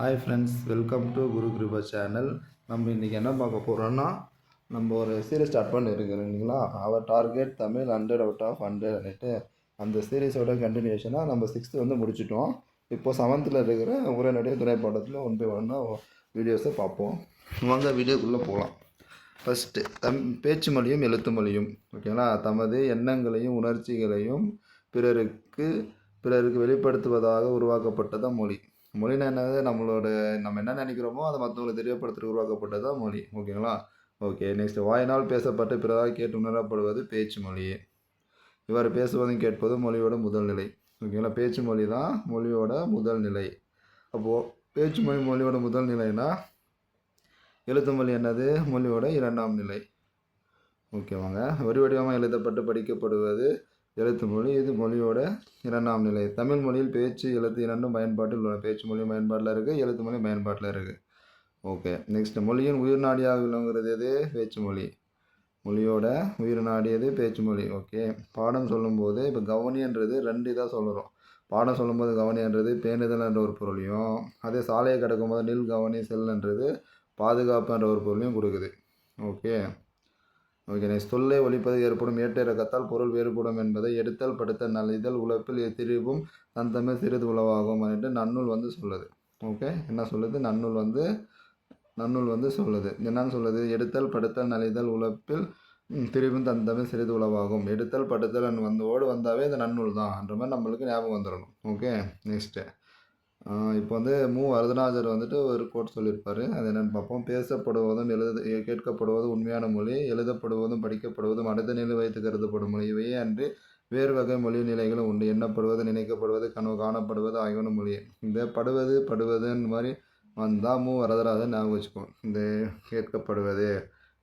Hi friends welcome to Guru Kripa channel நம்ம இன்றைக்கி என்ன பார்க்க போகிறோன்னா நம்ம ஒரு சீரீஸ் ஸ்டார்ட் பண்ணியிருக்கிறோம் இல்லைங்களா? அவர் target Tamil hundred out of ஹண்ட்ரட்னுட்டு அந்த சீரீஸோட கண்டினியூஷனாக நம்ம சிக்ஸ்த்து வந்து முடிச்சிட்டோம். இப்போ செவன்த்தில் இருக்கிற உரைநடை துணைப்பாடத்தில் ஒன் பை ஒன்னாக வீடியோஸை பார்ப்போம். வாங்க வீடியோக்குள்ளே போகலாம் ஃபஸ்ட்டு தம் பேச்சு மொழியும் எழுத்து மொழியும் ஓகேங்களா தமது எண்ணங்களையும் உணர்ச்சிகளையும் பிறருக்கு பிறருக்கு வெளிப்படுத்துவதாக உருவாக்கப்பட்டதான் மொழி. மொழினா என்னது? நம்மளோட நம்ம என்ன நினைக்கிறோமோ அதை மற்றவங்களுக்கு உருவாக்கப்பட்டது உருவாக்கப்பட்டதான் மொழி. ஓகேங்களா? ஓகே நெக்ஸ்ட் வாயினால் பேசப்பட்டு பிறதாக கேட்டு உணரப்படுவது பேச்சு மொழி. இவர் பேசுவதும் கேட்பதும் மொழியோட முதல் நிலை. ஓகேங்களா? பேச்சு மொழி தான் மொழியோட முதல் நிலை. அப்போது பேச்சு மொழி மொழியோட முதல் நிலைனா எழுத்து மொழி என்னது? மொழியோட இரண்டாம் நிலை. ஓகேவாங்க வரி வடிவமாக எழுதப்பட்டு படிக்கப்படுவது எழுத்து மொழி இது மொழியோட இரண்டாம் நிலை. தமிழ் மொழியில் பேச்சு எழுத்து இரண்டும் பயன்பாட்டில் உள்ளன. பேச்சு மொழியும் பயன்பாட்டில் இருக்குது எழுத்து மொழி பயன்பாட்டில் இருக்குது ஓகே நெக்ஸ்ட் மொழியின் உயிர் நாடியாக விளங்குறது எது? பேச்சு மொழி. மொழியோட உயிர் நாடியது பேச்சு மொழி. ஓகே பாடம் சொல்லும்போது இப்போ கவனின்றது ரெண்டு இதாக சொல்லுறோம் பாடம் சொல்லும்போது கவனின்றது பேணுதல் என்ற ஒரு பொருளையும் அதே சாலையை கிடக்கும்போது நில் கவனி செல்ன்றது பாதுகாப்புன்ற ஒரு பொருளையும் கொடுக்குது. ஓகே ஓகே நெக்ஸ்ட் சொல்லை ஒழிப்பது ஏற்படும். ஏற்ற இறக்கத்தால் பொருள் வேறுபடும் என்பதை எடுத்தல் படுத்தல் நலிதல் உழைப்பில் திரிவும் தந்தமிழ் சிறிது உளவாகும் அப்படின்ட்டு நன்னூல் வந்து சொல்லுது. ஓகே என்ன சொல்லுது? நன்னூல் வந்து நன்னூல் வந்து சொல்லுது. என்னன்னு சொல்லுது? எடுத்தல் படுத்தல் நலிதல் உழைப்பில் திரும்பும் தன் தமிழ் சிறிது உளவாகும். எடுத்தல் படுத்தல் வந்து ஓடு வந்தாவே இந்த நன்னூல் தான் என்ற மாதிரி நம்மளுக்கு ஞாபகம் வந்துடணும் ஓகே நெக்ஸ்ட்டு இப்போ வந்து மு. வரதராஜர் வந்துட்டு ஒரு கோட் சொல்லியிருப்பார். அது என்னென்னு பார்ப்போம். பேசப்படுவதும் எழுத கேட்கப்படுவதும் உண்மையான மொழி எழுதப்படுவதும் படிக்கப்படுவதும் அடுத்த நிலை வைத்து கருதப்படும் மொழி. இவையே அன்று வேறு வகை மொழி நிலைகளும் உண்டு. எண்ணப்படுவது நினைக்கப்படுவது கனவு காணப்படுவது ஆகியவன மொழி. இந்த படுவது படுவதுன்னு மாதிரி வந்தால் மு. வரதராஜன் ஞாபகம் வச்சுக்கோ. இந்த கேட்கப்படுவது.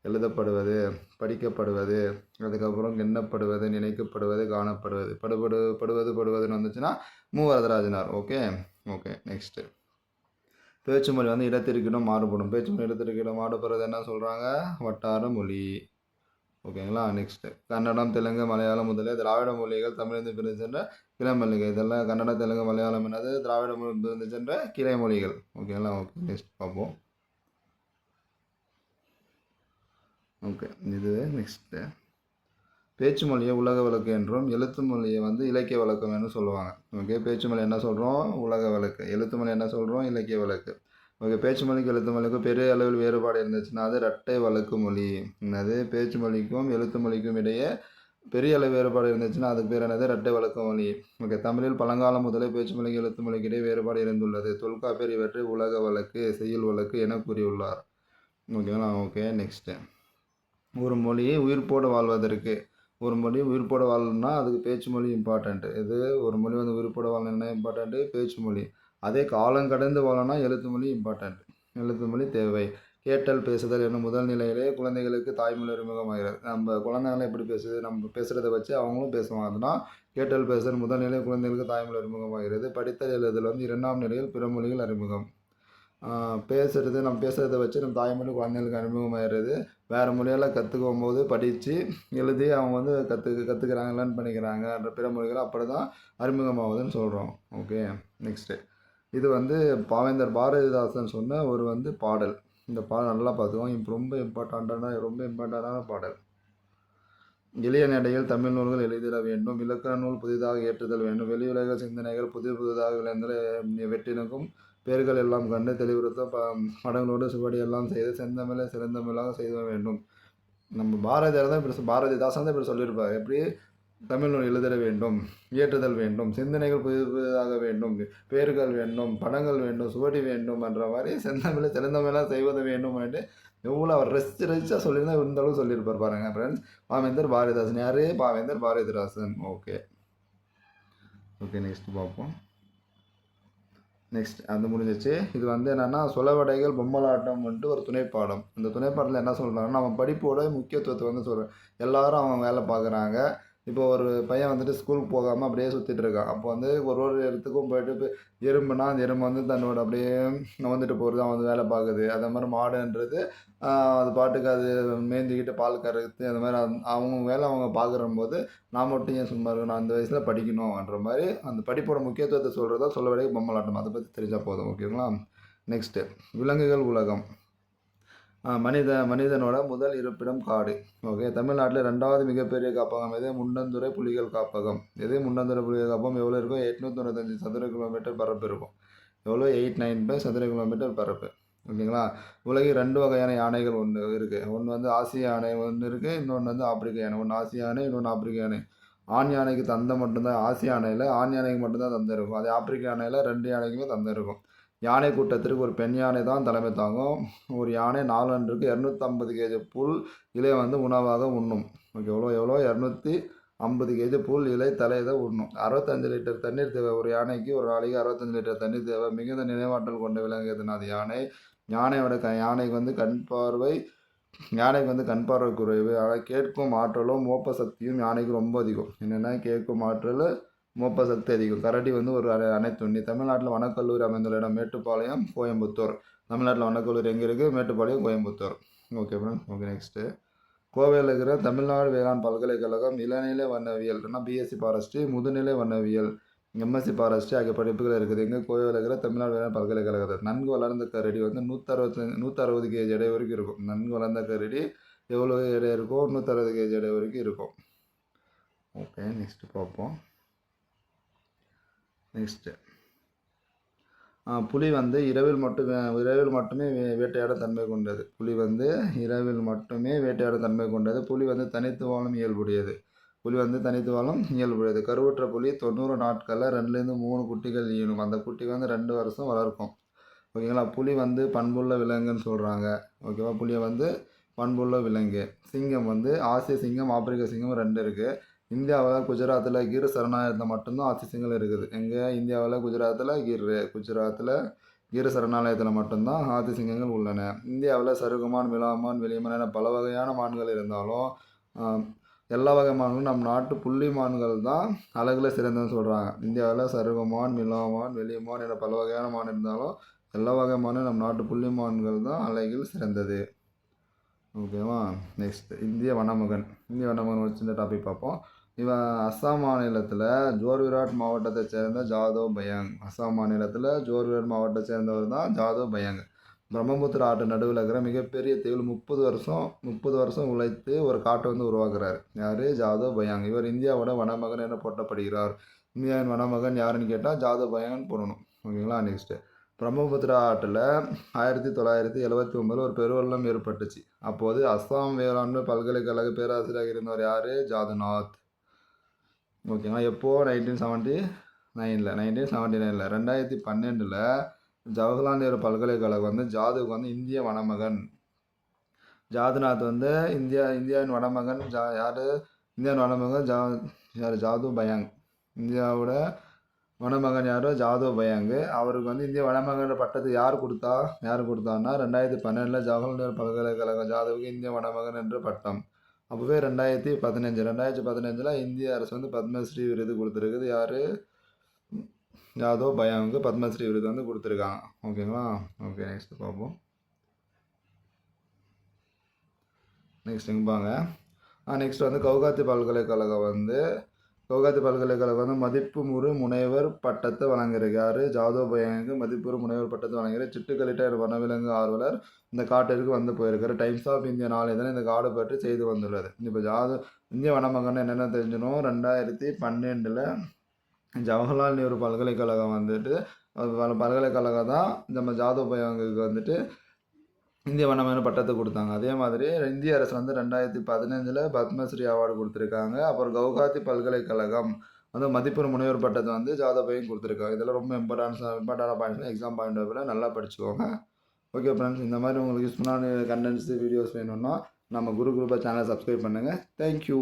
எழுதப்படுவது படிக்கப்படுவது அதுக்கப்புறம் எண்ணப்படுவது நினைக்கப்படுவது காணப்படுவது. படுபடு படுவது படுவதுன்னு வந்துச்சுன்னா மு வரதராஜனார் ஓகே ஓகே நெக்ஸ்ட்டு பேச்சு மொழி வந்து இடத்திற்கிடம் மாறுபடும். பேச்சு மொழி இடத்திற்கிடம் மாறுபடுறது என்ன சொல்கிறாங்க வட்டார மொழி. ஓகேங்களா நெக்ஸ்ட்டு கன்னடம் தெலுங்கு மலையாளம் முதலிய திராவிட மொழிகள் தமிழ்ந்து பிரிந்து சென்ற கிளை மொழிகள் இதெல்லாம் கன்னடம் தெலுங்கு மலையாளம் என்னது? திராவிட மொழி பிரிந்து சென்ற கிளை மொழிகள் ஓகேங்களா ஓகே நெக்ஸ்ட் பார்ப்போம். ஓகே இது நெக்ஸ்ட்டு பேச்சு மொழியை உலக வழக்கு என்றும் எழுத்து மொழியை வந்து இலக்கிய வழக்கம் என்று சொல்லுவாங்க. ஓகே பேச்சு மொழி என்ன சொல்கிறோம் உலக வழக்கு. எழுத்து மொழி என்ன சொல்கிறோம் இலக்கிய வழக்கு. ஓகே பேச்சு மொழிக்கு எழுத்து மொழிக்கும் பெரிய அளவில் வேறுபாடு இருந்துச்சுன்னா அது இரட்டை வழக்கு மொழி. என்னது? பேச்சு மொழிக்கும் எழுத்து மொழிக்கும் இடையே பெரிய அளவு வேறுபாடு இருந்துச்சுன்னா அதுக்கு பேர் என்னது? இரட்டை வழக்கு மொழி. ஓகே தமிழில் பழங்காலம் முதலே பேச்சு மொழிக்கு எழுத்து மொழிக்கு இடையே வேறுபாடு இருந்துள்ளது. தொல்காப்பியர் இவற்றை உலக வழக்கு செய்யுள் வழக்கு என கூறியுள்ளார். ஓகேங்களா? ஓகே நெக்ஸ்ட்டு ஒரு மொழியை உயிர்ப்போடு வாழ்வதற்கு. ஒரு மொழி உயிர்ப்போடு வாழணும்னா அதுக்கு பேச்சு மொழி இம்பார்ட்டண்ட்டு இது ஒரு மொழி வந்து உயிர்ப்போடு வாழணும்னா இம்பார்ட்டண்ட்டு பேச்சு மொழி. அதே காலம் கடந்து வாழணும்னா எழுத்து மொழி இம்பார்ட்டண்ட் எழுத்து மொழி தேவை. கேட்டல் பேசுதல் என்னும் முதல் நிலையிலே குழந்தைகளுக்கு தாய்மொழி அறிமுகமாகிறது நம்ம குழந்தைங்களாம் எப்படி பேசுது? நம்ம பேசுகிறத வச்சு அவங்களும் பேசுவாங்க. அதுனா கேட்டல் பேசுதல் முதல் நிலை குழந்தைகளுக்கு தாய்மொழி அறிமுகமாகிறது படித்தல் எழுதல் வந்து இரண்டாம் நிலையில் பிற மொழிகள் அறிமுகம். பேசுகிறது பேசுறது நம்ம பேசுகிறத வச்சு நம்ம தாய்மொழி குழந்தைகளுக்கு அறிமுகமாயிடுறது. வேறு மொழியெல்லாம் கற்றுக்கும் போது படித்து எழுதி அவங்க வந்து கற்று கற்றுக்கிறாங்க லேர்ன் பண்ணிக்கிறாங்கன்ற பிற மொழிகள் அப்படி தான் அறிமுகமாகுதுன்னு சொல்கிறோம் ஓகே நெக்ஸ்ட்டு இது வந்து பாவேந்தர் பாரதிதாசன் சொன்ன ஒரு வந்து பாடல். இந்த பாடல் நல்லா பார்த்துக்கோங்க. இப்போ ரொம்ப இம்பார்ட்டண்ட்டான ரொம்ப இம்பார்ட்டண்டான பாடல். எளிய நடையில் தமிழ் நூல்கள் எழுதிட வேண்டும். இலக்கண நூல் புதிதாக ஏற்றுதல் வேண்டும். வெளியுலக சிந்தனைகள் புதிய புதிதாக விளைந்த வெற்றினுக்கும் பேர்கள் எல்லாம் கண்டு தெளிவுறுத்த ப படங்களோடு சுவடி எல்லாம் செய்து செந்தமிழை சிறந்தமிழாக செய்த வேண்டும். நம்ம பாரதியார் தான் இப்படி பாரதிதாசன் தான் இப்படி சொல்லியிருப்பார். எப்படி? தமிழ் நூல் எழுதிட வேண்டும் இயற்றுதல் வேண்டும் சிந்தனைகள் புது புதிதாக வேண்டும் பேர்கள் வேண்டும் படங்கள் வேண்டும் சுவடி வேண்டும் என்ற மாதிரி செந்தமிழை சிறந்தமிழாக செய்வது வேண்டும் என்று எவ்வளோ அவர் ரசித்து ரசிச்சா சொல்லியிருந்தா இந்த அளவுக்கு சொல்லியிருப்பார் பாருங்கள் ஃப்ரெண்ட்ஸ் பாவேந்தர் பாரதிதாசன் யார்? Pavendhar Bharathidasan. Okay okay next பார்ப்போம். நெக்ஸ்ட் அது முடிஞ்சிச்சு. இது வந்து என்னென்னா சொலவடைகள் பொம்மலாட்டம் வந்துட்டு ஒரு துணைப்பாடம். இந்த துணைப்பாடத்தில் என்ன சொல்கிறாங்கன்னா நம்ம படிப்போட முக்கியத்துவத்தை வந்து சொல்கிறேன் எல்லாரும் அவங்க வேலை பார்க்குறாங்க. இப்போ ஒரு பையன் வந்துட்டு ஸ்கூலுக்கு போகாமல் அப்படியே சுற்றிட்டு இருக்கான். அப்போ வந்து ஒரு ஒரு இடத்துக்கும் போயிட்டு எறும்புனா அந்த எறும்பு வந்து தன்னோட அப்படியே வந்துட்டு போகிறது அவன் வந்து வேலை பார்க்குது. அதே மாதிரி மாடுன்றது அது பாட்டுக்கு அது மேய்ஞ்சிக்கிட்டு பால் கறக்குது. அந்த மாதிரி அவங்க வேலை அவங்க பார்க்குற போது நான் மட்டும் ஏன் சும்மா இருக்கணும்? அந்த வயசில் படிக்கணும்ன்ற மாதிரி அந்த படிப்போட முக்கியத்துவத்தை சொல்கிறதா சொல்ல வேலைக்கு பொம்மலாட்டம். அதை பற்றி தெரிஞ்சால் போதும் ஓகேங்களா? நெக்ஸ்ட்டு விலங்குகள் உலகம். மனித மனிதனோட முதல் இருப்பிடம் காடு. ஓகே தமிழ்நாட்டில் ரெண்டாவது மிகப்பெரிய காப்பகம் எது? முண்டந்துறை புலிகள் காப்பகம். எது முண்டந்துறை புலிகள் காப்பகம்? எவ்வளோ இருக்கும் எட்நூற்றி தொண்ணூத்தஞ்சு சதுர கிலோமீட்டர் பரப்பு இருக்கும். எவ்வளோ எயிட் நைன் பை சதுர கிலோமீட்டர் பரப்பு. ஓகேங்களா உலகில் ரெண்டு வகையான யானைகள் ஒன்று இருக்குது ஒன்று வந்து ஆசிய யானை ஒன்று இருக்குது இன்னொன்று வந்து ஆப்பிரிக்க யானை. ஒன்று ஆசிய யானை இன்னொன்று ஆப்பிரிக்க யானை. ஆண் யானைக்கு தந்தை மட்டும்தான். ஆசிய யானையில் ஆண் யானைக்கு மட்டும்தான் தந்தை இருக்கும். அதே ஆப்பிரிக்க யானையில் ரெண்டு யானைக்குமே தந்தை இருக்கும். யானை கூட்டத்திற்கு ஒரு பெண் யானை தான் தலைமை தாங்கும். ஒரு யானை நாலன்றுக்கு இரநூத்தம்பது கேஜி புல் இலை வந்து உணவாக உண்ணும். ஓகே எவ்வளோ எவ்வளோ? இரநூத்தி ஐம்பது கேஜி புல் இலை தலை தான் உண்ணும். அறுபத்தஞ்சு லிட்டர் தண்ணீர் தேவை. ஒரு யானைக்கு ஒரு நாளைக்கு அறுபத்தஞ்சு லிட்டர் தண்ணீர் தேவை. மிகுந்த நினைவாற்றல் கொண்டு விளங்குதுன்னா அது யானை. யானையோட க யானைக்கு வந்து கண் பார்வை யானைக்கு வந்து கண் பார்வை குறைவு. ஆனால் கேட்கும் ஆற்றலும் மோப்ப சக்தியும் யானைக்கு ரொம்ப அதிகம். என்னென்னா கேட்கும் ஆற்றல் மோப்ப சக்தி அதிகம். கரடி வந்து ஒரு அணை அணைத்துண்ணி தமிழ்நாட்டில் வனக்கல்லூரி அமைந்துள்ள இடம் மேட்டுப்பாளையம் கோயம்புத்தூர். தமிழ்நாட்டில் வனக்கல்லூரி எங்கே இருக்குது Mettupalayam Coimbatore. Okay madam okay next கோவையில் இருக்கிற தமிழ்நாடு வேளாண் பல்கலைக்கழகம் இளநிலை வண்ணவியல்னா பிஎஸ்சி ஃபாரஸ்ட்ரி முதுநிலை வண்ணவியல் எம்எஸ்சி ஃபாரஸ்ட்ரி ஆகிய படிப்புகள் இருக்குது. எங்கே கோவையில் இருக்கிற தமிழ்நாடு வேளாண் பல்கலைக்கழகத்தில் நன்கு வளர்ந்த கரடி வந்து நூற்றறுபத்தஞ்சு நூற்றறுபது கேஜி எடை வரைக்கும் இருக்கும். நன்கு வளர்ந்த கரடி எவ்வளோ எடை இருக்கும்? நூற்றறுபது கேஜி எடை வரைக்கும் இருக்கும். ஓகே நெக்ஸ்ட்டு பார்ப்போம். நெக்ஸ்ட்டு புலி வந்து இரவில் மட்டும் இரவில் மட்டுமே வே- வேட்டையாடும் தன்மை கொண்டது. புலி வந்து இரவில் மட்டுமே வேட்டையாடும் தன்மை கொண்டது. புலி வந்து தனித்து வாழும் இயல்புடையது. புலி வந்து தனித்து வாழும் இயல்புடையது. கருவுற்ற புலி தொண்ணூறு நாட்களில் ரெண்டுலேருந்து மூணு குட்டிகள் ஈனும். அந்த குட்டி வந்து ரெண்டு வருஷம் வளர்க்கும். ஓகேங்களா? புலி வந்து பண்புள்ள விலங்குன்னு சொல்கிறாங்க ஓகேவா? புலியை வந்து பண்புள்ள விலங்கு. சிங்கம் வந்து ஆசிய சிங்கம் ஆப்பிரிக்க சிங்கம் ரெண்டு இருக்குது இந்தியாவில் குஜராத்தில் கீர் சரணாலயத்தில் மட்டும்தான் ஆசிய இருக்குது. எங்கே? இந்தியாவில் குஜராத்தில் கீர் குஜராத்தில் கீர சரணாலயத்தில் மட்டும்தான் ஆதிசிங்கங்கள் உள்ளன. இந்தியாவில் சருகுமான் மிலாமான் வெளியமான் என பல வகையான மான்கள் இருந்தாலும் எல்லா வகை மான்களும் நம் நாட்டு புள்ளி மான்கள் தான் அழகில் சிறந்ததுன்னு சொல்கிறாங்க இந்தியாவில் சருகுமான் மிலாமான் வெளியமான் என பல வகையான மான் இருந்தாலும் எல்லா வகை மானும் நம் நாட்டு புள்ளி மான்கள் தான் அழகில் சிறந்தது. ஓகேவா? நெக்ஸ்ட் இந்திய வனமகன். இந்திய வனமகன் ஒரு சின்ன டாபிக் பார்ப்போம். இவன் அஸ்ஸாம் மாநிலத்தில் ஜோர்விராட் மாவட்டத்தை சேர்ந்த ஜாதவ் பயாங். அஸ்ஸாம் மாநிலத்தில் ஜோர்விராட் மாவட்டத்தை சேர்ந்தவர் தான் ஜாதவ் பயாங். பிரம்மபுத்திர ஆட்டு நடுவில் இருக்கிற மிகப்பெரிய தீவில் முப்பது வருஷம் முப்பது வருஷம் உழைத்து ஒரு காட்டை வந்து உருவாக்குறாரு. யார்? ஜாதவ் பயாங். இவர் இந்தியாவோட வனமகன் என போட்டப்படுகிறார் இந்தியாவின் வனமகன் யாருன்னு கேட்டால் ஜாதவ் பயாங் போடணும். ஓகேங்களா? நெக்ஸ்ட்டு பிரம்மபுத்திரா ஆற்றில் ஆயிரத்தி தொள்ளாயிரத்தி எழுபத்தி ஒம்பதில் ஒரு பெருவெள்ளம் ஏற்பட்டுச்சு. அப்போது அஸ்ஸாம் வேளாண்மை பல்கலைக்கழக பேராசிரியராக இருந்தவர் யார்? ஜாதுநாத். ஓகேங்களா எப்போது நைன்டீன் செவன்ட்டி நைனில் நைன்டீன் செவன்ட்டி நைனில் ரெண்டாயிரத்தி பன்னெண்டில் ஜவஹர்லால் நேரு பல்கலைக்கழகம் வந்து ஜாதுவுக்கு வந்து இந்திய வனமகன். ஜாதுநாத் வந்து இந்தியா இந்தியாவின் வனமகன் ஜா யார்? இந்தியாவின் வனமகன் ஜா யார்? ஜாது பயாங். இந்தியாவோட வனமகன் யாரோ? ஜாதவ் பயாங்கு அவருக்கு வந்து இந்திய வனமகன் பட்டத்தை யார் கொடுத்தா? யார் கொடுத்தான்னா ரெண்டாயிரத்தி பன்னெண்டில் ஜவஹர்லால் நேரு பல்கலைக்கழகம் ஜாதவுக்கு இந்திய வனமகன் என்ற பட்டம். அப்போவே ரெண்டாயிரத்தி பதினஞ்சு ரெண்டாயிரத்தி பதினஞ்சில் இந்திய அரசு வந்து பத்மஸ்ரீ விருது கொடுத்துருக்குது. யார்? யாதோ பயாவுக்கு பத்மஸ்ரீ விருது வந்து கொடுத்துருக்காங்க. ஓகேங்களா? ஓகே நெக்ஸ்ட் பார்ப்போம். நெக்ஸ்ட் இங்பாங்க நெக்ஸ்ட் வந்து கவுகாத்தி பல்கலைக்கழகம் வந்து கோகாதி பல்கலைக்கழகம் வந்து மதிப்புமுறு முனைவர் பட்டத்தை வழங்குகிறது ஜாதவ் பையனுக்கு மதிப்புறு முனைவர் பட்டத்தை வழங்குகிற சிட்டுக்களிட்ட வனவிலங்கு ஆர்வலர் இந்த காட்டிற்கு வந்து போயிருக்காரு டைம்ஸ் ஆஃப் இந்தியா நாளிதழ் இந்த காடு பற்றி செய்து வந்துள்ளது. இப்போ ஜாத இந்திய வனமகன் என்னென்ன தெரிஞ்சணும் ரெண்டாயிரத்தி பன்னெண்டில் ஜவஹர்லால் நேரு பல்கலைக்கழகம் வந்துட்டு பல்கலைக்கழகம் தான் நம்ம ஜாதவ் பையனுக்கு வந்துட்டு இந்திய வனமகன் பட்டத்தை கொடுத்தாங்க. அதே மாதிரி இந்திய அரசு வந்து ரெண்டாயிரத்தி பதினஞ்சில் பத்மஸ்ரீ அவார்டு கொடுத்துருக்காங்க. அப்புறம் கவுகாத்தி பல்கலைக்கழகம் வந்து மதிப்பெண் முனைவர் பட்டத்தை வந்து ஜாதவையும் கொடுத்துருக்காங்க. இதெல்லாம் ரொம்ப இம்பார்ட்டன்ஸ் இம்பார்ட்டண்டான பாயிண்ட்ஸ் எக்ஸாம் பாயிண்ட் ஆஃப் நல்லா படிச்சுக்கோங்க. ஓகே ஃப்ரெண்ட்ஸ் இந்த மாதிரி உங்களுக்கு யூஸ்ஃபுல்லான கண்டென்ட்ஸு வீடியோஸ் வேணும்னா நம்ம குரு குரூப்பாக சேனலை சப்ஸ்கிரைப் பண்ணுங்கள் தேங்க்யூ